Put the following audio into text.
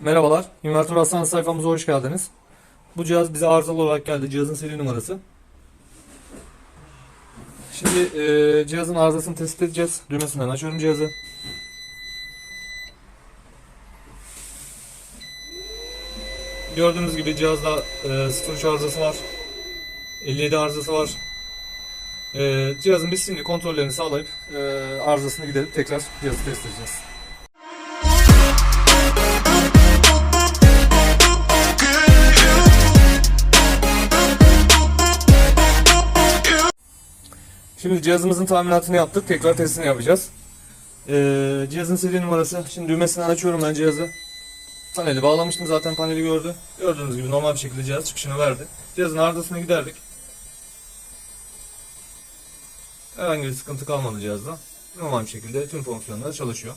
Merhabalar, İnvertör Hastanesi sayfamıza hoş geldiniz. Bu cihaz bize arızalı olarak geldi, cihazın seri numarası. Şimdi e, cihazın arızasını tespit edeceğiz. Düğmesinden açıyorum cihazı. Gördüğünüz gibi cihazda e, 03 arızası var. 57 arızası var. E, cihazın biz şimdi kontrollerini sağlayıp e, arızasını giderip tekrar cihazı test edeceğiz. Şimdi cihazımızın tamiratını yaptık. Tekrar testini yapacağız. Ee, cihazın seri numarası. Şimdi düğmesinden açıyorum ben cihazı. Paneli bağlamıştım zaten paneli gördü. Gördüğünüz gibi normal bir şekilde cihaz çıkışını verdi. Cihazın arızasını giderdik. Herhangi bir sıkıntı kalmadı cihazda. Normal bir şekilde tüm fonksiyonları çalışıyor.